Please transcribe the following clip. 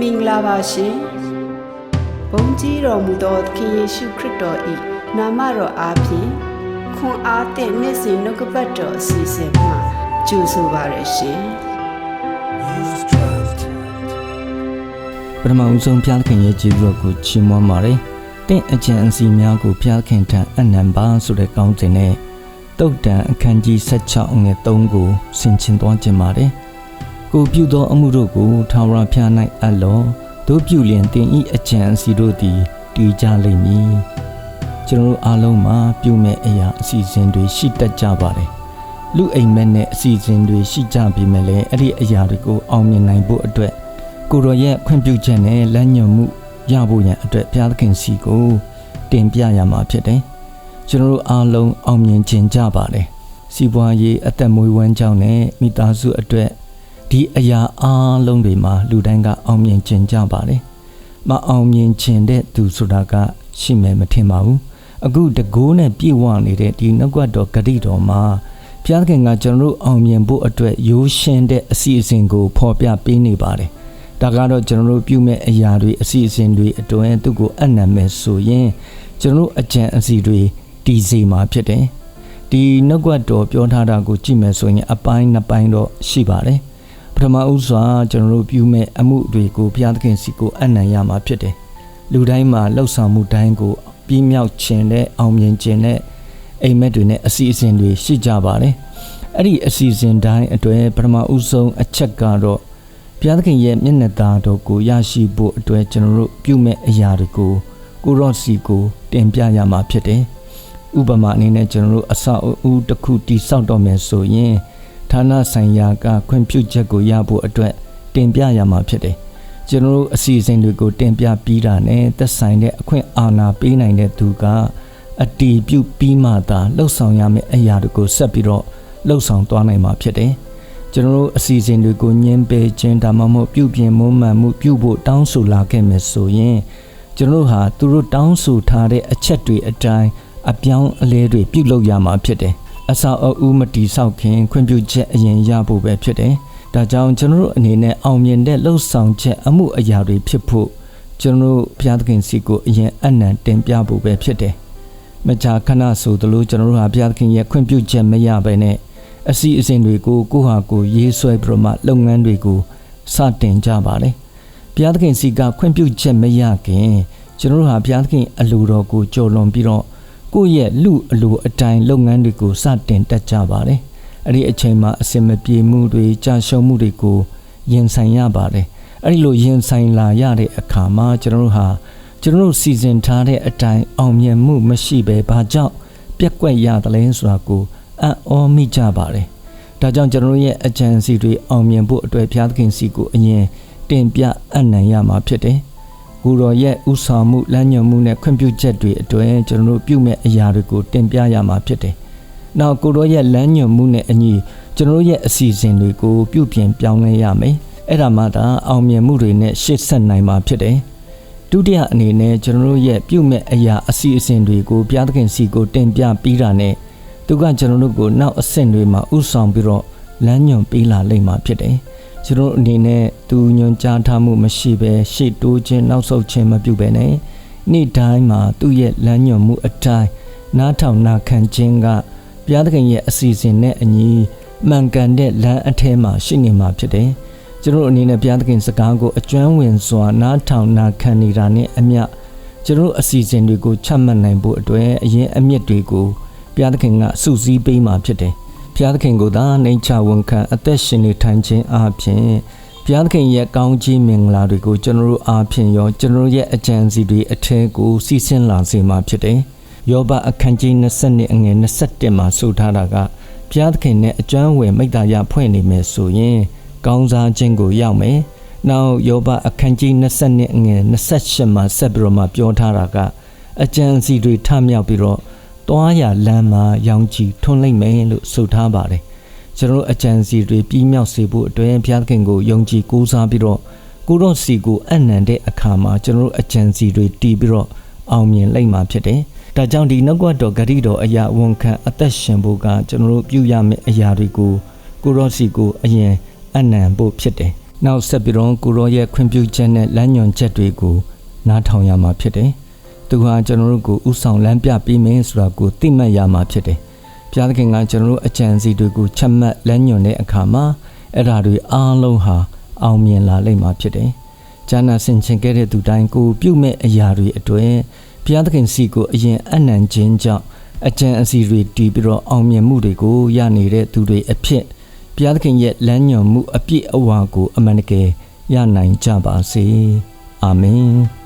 မင်္ဂလာပါရှင်ဘုန်းကြီးတော်မူသောသခင်ယေရှုခရစ်တော်၏နာမတော်အားဖြင့်ခွန်အားသည့်နေ့စဉ်နှုတ်ကပတ်တော်အစီအစဉ်မှာကြိုဆိုပါရရှင်ပထမဦးဆုံးဘုရားသခင်ရဲ့ကျေးဇူးတော်ကိုချီးမွမ်းပါတယ်။တင့်အကြံအစီများကိုဘုရားသခင်ထံအနံပါဆိုတဲ့ကောင်းစဉ်နဲ့တုတ်တန်အခန်းကြီး16အငယ်3ကိုဆင်ခြင်သွားခြင်းပါတယ်။ ကိုပြုသောအမှုတို့ကိုထာဝရဘုရား၌အပ်လောတို့ပြုလျင်တင်ဤအကြံအစီတို့သည်တည်ကြလိမ့်မည်။ကျွန်တော်တို့အားလုံးမှာပြုမဲ့အရာအစီအစဉ်တွေရှိတတ်ကြပါတယ်။လူအိမ်မက်နဲ့အစီအစဉ်တွေရှိကြပြီမဲ့လည်းအဲ့ဒီအရာတွေကိုအောင်မြင်နိုင်ဖို့အတွက်ကိုရောရဲ့ခွင့်ပြုချက်နဲ့လမ်းညွှန်မှုရဖို့ရန်အတွက်ဘုရားသခင်စီကိုတင်ပြရမှာဖြစ်တယ်။ကျွန်တော်တို့အားလုံးအောင်မြင်ခြင်းကြပါတယ်။စီးပွားရေးအသက်မွေးဝမ်းကြောင်းနဲ့မိသားစုအတွက် ဒီအရာအားလုံးတွေမှာလူတိုင်းကအောင်မြင်ခြင်းကြပါတယ်။မအောင်မြင်ခြင်းတဲ့သူဆိုတာကရှိမယ်မထင်ပါဘူး။အခုတကိုးနဲ့ပြည့်ဝနေတဲ့ဒီနှုတ်ကပတ်တော်ဂတိတော်မှာဘုရားသခင်ကကျွန်တော်တို့အောင်မြင်ဖို့အတွက်ရိုးရှင်းတဲ့အစီအစဉ်ကိုဖော်ပြပေးနေပါတယ်။ဒါကတော့ကျွန်တော်တို့ပြုမဲ့အရာတွေအစီအစဉ်တွေအတွင်းသူ့ကိုအနံမဲ့ဆိုရင်ကျွန်တော်တို့အကြံအစီတွေတည်စီမှာဖြစ်တယ်။ဒီနှုတ်ကပတ်တော်ပြောထားတာကိုကြည့်မယ်ဆိုရင်အပိုင်းနှစ်ပိုင်းတော့ရှိပါတယ်။ ပထမဦးစွာကျွန်တော်တို့ပြုမဲ့အမှုတွေကိုဘုရားသခင်စီကိုအနံ့ရမှာဖြစ်တယ်။လူတိုင်းမှာလှုပ်ဆောင်မှုတိုင်းကိုပြီးမြောက်ခြင်းနဲ့အောင်မြင်ခြင်းနဲ့အိမ်မက်တွေနဲ့အစီအစဉ်တွေရှိကြပါတယ်။အဲ့ဒီအစီအစဉ်တိုင်းအတွင်းပထမဦးဆုံးအချက်ကတော့ဘုရားသခင်ရဲ့မျက်နှာသားတော်ကိုရရှိဖို့အတွက်ကျွန်တော်တို့ပြုမဲ့အရာတွေကိုကိုရော့စီကိုတင်ပြရမှာဖြစ်တယ်။ဥပမာအနေနဲ့ကျွန်တော်တို့အဆောက်အဦတစ်ခုတည်ဆောက်တော့မယ်ဆိုရင် ဌာနဆိုင်ရာကခွင့်ပြုချက်ကိုရဖို့အတွက်တင်ပြရမှာဖြစ်တယ်။ကျွန်တော်တို့အစီအစဉ်တွေကိုတင်ပြပြီးတာနဲ့သက်ဆိုင်တဲ့အခွင့်အာဏာပေးနိုင်တဲ့သူကအတီးပြုပြီးမှသာလှုပ်ဆောင်ရမယ့်အရာတွေကိုဆက်ပြီးတော့လှုပ်ဆောင်သွားနိုင်မှာဖြစ်တယ်။ကျွန်တော်တို့အစီအစဉ်တွေကိုညှင်းပယ်ခြင်းဒါမှမဟုတ်ပြုပြင်မွမ်းမံမှုပြုဖို့တောင်းဆိုလာခဲ့မယ်ဆိုရင်ကျွန်တော်တို့ဟာသူတို့တောင်းဆိုထားတဲ့အချက်တွေအတိုင်းအပြောင်းအလဲတွေပြုလုပ်ရမှာဖြစ်တယ်။ အဆောက်အဦမတီဆောက်ခင်ခွင့်ပြုချက်အရင်ရဖို့ပဲဖြစ်တယ်။ဒါကြောင့်ကျွန်တော်တို့အနေနဲ့အောင်မြင်တဲ့လှုပ်ဆောင်ချက်အမှုအရာတွေဖြစ်ဖို့ကျွန်တော်တို့ဘုရားသခင်စီကိုအရင်အနံတင်ပြဖို့ပဲဖြစ်တယ်။မကြာခဏဆိုသလိုကျွန်တော်တို့ဟာဘုရားသခင်ရဲ့ခွင့်ပြုချက်မရဘဲနဲ့အစီအစဉ်တွေကိုကိုယ့်ဟာကိုယ်ရေးဆွဲပြီးတော့မှလုပ်ငန်းတွေကိုစတင်ကြပါတယ်။ဘုရားသခင်စီကခွင့်ပြုချက်မရခင်ကျွန်တော်တို့ဟာဘုရားသခင်အလိုတော်ကိုကြော်လွန်ပြီးတော့ ကိုယ့်ရဲ့လူအလိုအတိုင်းလုပ်ငန်းတွေကိုစတင်တက်ကြပါတယ်။အဲ့ဒီအချိန်မှာအစင်မပြေမှုတွေကြာရှုံးမှုတွေကိုရင်ဆိုင်ရပါတယ်။အဲ့ဒီလိုရင်ဆိုင်လာရတဲ့အခါမှာကျွန်တော်တို့ဟာကျွန်တော်တို့စီစဉ်ထားတဲ့အတိုင်းအောင်မြင်မှုမရှိဘဲဘာကြောင့်ပြက်ကွက်ရတယ်လဲဆိုတာကိုအံ့ဩမိကြပါတယ်။ဒါကြောင့်ကျွန်တော်တို့ရဲ့အကြံစီတွေအောင်မြင်ဖို့အတွက်ဘုရားသခင်စီကိုအရင်တင်ပြအနံ့ရမှာဖြစ်တယ်။ ကိုတော်ရဲ့ဥဆောင်မှုလမ်းညွှန်မှုနဲ့ခွင့်ပြုချက်တွေအတွက်ကျွန်တော်တို့ပြုမဲ့အရာတွေကိုတင်ပြရမှာဖြစ်တယ်။နောက်ကိုတော်ရဲ့လမ်းညွှန်မှုနဲ့အညီကျွန်တော်တို့ရဲ့အစီအစဉ်တွေကိုပြုပြင်ပြောင်းလဲရမယ်။အဲ့ဒါမှသာအောင်မြင်မှုတွေနဲ့ရှေ့ဆက်နိုင်မှာဖြစ်တယ်။ဒုတိယအနေနဲ့ကျွန်တော်တို့ရဲ့ပြုမဲ့အရာအစီအစဉ်တွေကိုဘုရားသခင်စီကိုတင်ပြပြီးတာနဲ့သူကကျွန်တော်တို့ကိုနောက်အဆင့်တွေမှာဥဆောင်ပြီးတော့လမ်းညွှန်ပေးလာလိမ့်မှာဖြစ်တယ်။ ကျွန်တော်တို့အနေနဲ့သူညွှန်ကြားထားမှုမရှိဘဲရှေ့တိုးခြင်းနောက်ဆုတ်ခြင်းမပြုဘဲနဲ့နေ့တိုင်းမှာသူ့ရဲ့လမ်းညွှန်မှုအတိုင်းနားထောင်နာခံခြင်းကဘုရားသခင်ရဲ့အစီအစဉ်နဲ့အညီမှန်ကန်တဲ့လမ်းအထဲမှာရှိနေမှာဖြစ်တယ်။ကျွန်တော်တို့အနေနဲ့ဘုရားသခင်စကားကိုအကျွမ်းဝင်စွာနားထောင်နာခံနေတာနဲ့အမျှကျွန်တော်တို့အစီအစဉ်တွေကိုချမှတ်နိုင်ဖို့အတွက်အရင်အမြင့်တွေကိုဘုရားသခင်ကစုစည်းပေးมาဖြစ်တယ်။ ဘုရားသခင်ကိုသာနှိမ်ချဝန်ခံအသက်ရှင်နေထိုင်ခြင်းအပြင်ဘုရားသခင်ရဲ့ကောင်းကြီးမင်္ဂလာတွေကိုကျွန်တော်တို့အားဖြင့်ရောကျွန်တော်တို့ရဲ့အကြံစီတွေအထက်ကိုစီးဆင်းလာစေမှာဖြစ်တယ်။ယောဘအခန်းကြီး20အငယ်21မှာဆိုထားတာကဘုရားသခင်နဲ့အကျွမ်းဝင်မိတ္တရာဖွဲ့နေမယ်ဆိုရင်ကောင်းစားခြင်းကိုရောက်မယ်။နောက်ယောဘအခန်းကြီး20အငယ်28မှာဆက်ပြီးတော့မှပြောထားတာကအကြံစီတွေထမြောက်ပြီးတော့ တွားရလမ်းမှာရောင်ကြီးထွန်းလိုက်မယ်လို့ဆိုထားပါတယ်။ကျွန်တော်တို့အကြံစီတွေပြီးမြောက်စေဖို့အတွက်ဘုရားသခင်ကိုယုံကြည်ကိုးစားပြီးတော့ကိုတော့စီကိုအနံတဲ့အခါမှာကျွန်တော်တို့အကြံစီတွေတီးပြီးတော့အောင်မြင်လိုက်မှာဖြစ်တယ်။ဒါကြောင့်ဒီနှုတ်ကပတ်တော်ဂတိတော်အရာဝန်ခံအသက်ရှင်ဖို့ကကျွန်တော်တို့ပြုရမယ့်အရာတွေကိုကိုရော့စီကိုအရင်အနံဖို့ဖြစ်တယ်နောက်ဆက်ပြီးတော့ကိုရောရဲ့ခွင့်ပြုချက်နဲ့လမ်းညွှန်ချက်တွေကိုနားထောင်ရမှာဖြစ်တယ်။ သူဟာကျွန်တော်တို့ကိုဥဆောင်လမ်းပြပေးမယ်ဆိုတာကိုသိမှတ်ရမှာဖြစ်တယ်။ဘုရားသခင်ကကျွန်တော်တို့အကြံစီတွေကိုချက်မှတ်လမ်းညွှန်တဲ့အခါမှာအဲ့ဓာတွေအားလုံးဟာအောင်မြင်လာလိမ့်မှာဖြစ်တယ်။ဂျာနာဆင်ချင်ခဲ့တဲ့သူတိုင်းကိုပြုတ်မဲ့အရာတွေအတွေ့ဘုရားသခင်စီကိုအရင်အနံ့ခြင်းကြောင့်အကြံအစီတွေတည်ပြီးတော့အောင်မြင်မှုတွေကိုရနေတဲ့သူတွေအဖြစ်ဘုရားသခင်ရဲ့လမ်းညွှန်မှုအပြည့်အဝကိုအမှန်တကယ်ရနိုင်ကြပါစေအာမင်